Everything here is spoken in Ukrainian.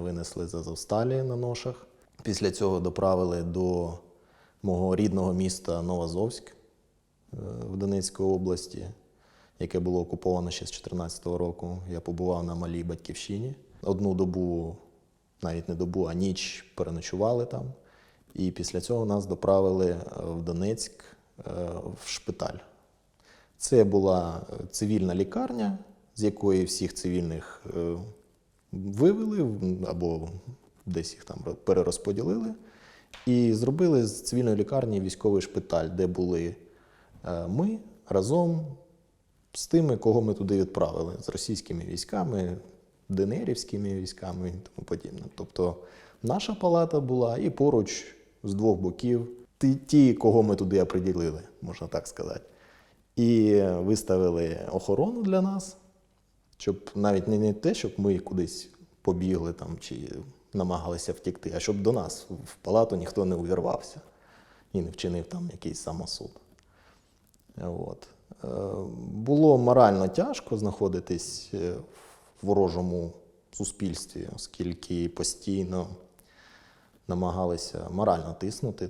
винесли з Азовсталі на ношах. Після цього доправили до мого рідного міста Новозовськ е, в Донецькій області, яке було окуповано ще з 2014 року. Я побував на малій батьківщині. Одну добу, навіть не добу, а ніч переночували там. І після цього нас доправили е, в Донецьк е, в шпиталь. Це була цивільна лікарня, з якої всіх цивільних вивели або десь їх там перерозподілили. І зробили з цивільної лікарні військовий шпиталь, де були е, ми разом з тими, кого ми туди відправили, з російськими військами, ДНРівськими військами і тому подібне. Тобто наша палата була і поруч з двох боків ті кого ми туди оприділили, можна так сказати. І виставили охорону для нас, щоб навіть не, не те, щоб ми кудись побігли там чи намагалися втікти, а щоб до нас в палату ніхто не увірвався і не вчинив там якийсь самосуд. От. Е, Було морально тяжко знаходитись е, в ворожому суспільстві, оскільки постійно намагалися морально тиснути.